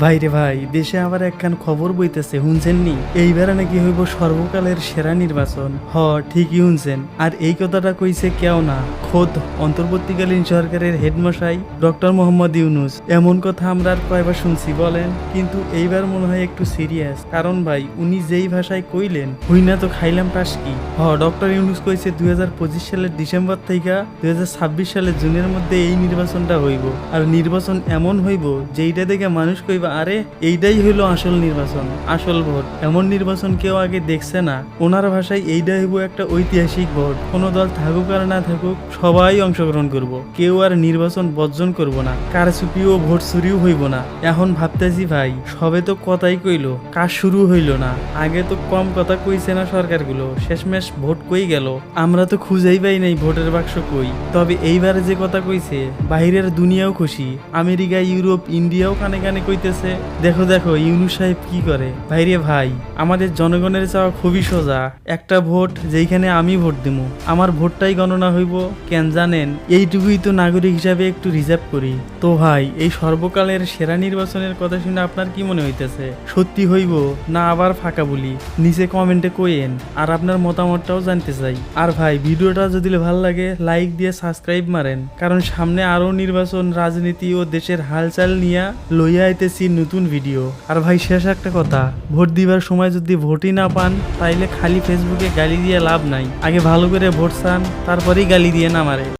ভাই রে ভাই, দেশে আবার একখান খবর বইতেছে, শুনছেন নি? এইবারে নাকি হইব সর্বকালের সেরা নির্বাচন। হ, ঠিকই শুনছেন। আর এই কথাটা কইছে কেউ না। খোদ অন্তর্বর্তীকালীন সরকারের হেডমশাই, ডক্টর মোহাম্মদ ইউনুস। এমন কথা আমরা আর কয়বার শুনছি বলেন? কিন্তু এইবার মনে হয় একটু সিরিয়াস। কারণ ভাই, উনি যেই ভাষায় কইলেন হুই না তো খাইলাম পাস কি? হ, ডক্টর ইউনুস কইছে দুই হাজার পঁচিশ সালের ডিসেম্বর থেকে দুই হাজার ছাব্বিশ সালের জুনের মধ্যে এই নির্বাচনটা হইব। আর নির্বাচন এমন হইব, যেইটা দেখে মানুষ কইবা আরে, এইটাই হইল আসল নির্বাচন, আসল ভোট। এমন নির্বাচন কেউ আগে দেখছে না। ওনার ভাষায় এইটা হইব একটা ঐতিহাসিক ভোট। কোনো দল থাকুক আর না থাকুক, সবাই অংশগ্রহণ করব। কেউ আর নির্বাচন বর্জন করব না। কার চুপিও ভোট চুরিও হইব না। এখন ভাবতেছি, ভাই, সবে তো কথাই কইলো, কাজ শুরু হইল না। আগে তো কম কথা কইছে না সরকারগুলো, শেষমেশ ভোট কই গেল? আমরা তো খুঁজেই পাই নাই ভোটের বাক্স কই। তবে এইবারে যে কথা কইছে, বাইরের দুনিয়াও খুশি। আমেরিকা, ইউরোপ, ইন্ডিয়াও কানে কানে কইতেছে দেখো দেখো, ইউনুস সাহেব কি করে? ভাইরে ভাই, আমাদের জনগণের চাওয়া খুবই সোজা। একটা ভোট, যেইখানে আমি ভোট দিমু। আমার ভোটটাই গণনা হইব। কেন জানেন? এইটুকুই তো নাগরিক হিসাবে একটু রিজার্ভ করি। তো ভাই, এই সর্বকালের সেরা নির্বাচনের কথা শুনে আপনার কি মনে হইতেছে? সত্যি হইব না আবার ফাঁকা বলি? নিচে কমেন্টে কইেন আর আপনার মতামতটাও জানতে চাই। আর ভাই, ভিডিওটা যদি ভালো লাগে, লাইক দিয়ে সাবস্ক্রাইব মারেন। কারণ সামনে আরও নির্বাচন, রাজনীতি ও দেশের হালচাল নিয়ে লইয়া আইতেছি নতুন ভিডিও আর ভাই, শেষ একটা কথা। ভোট দিবার সময় যদি ভোটই না পান, তাইলে খালি ফেসবুকে গালি দিয়ে লাভ নাই। আগে ভালো করে ভোট চান, তারপরেই গালি দিয়ে না মারে।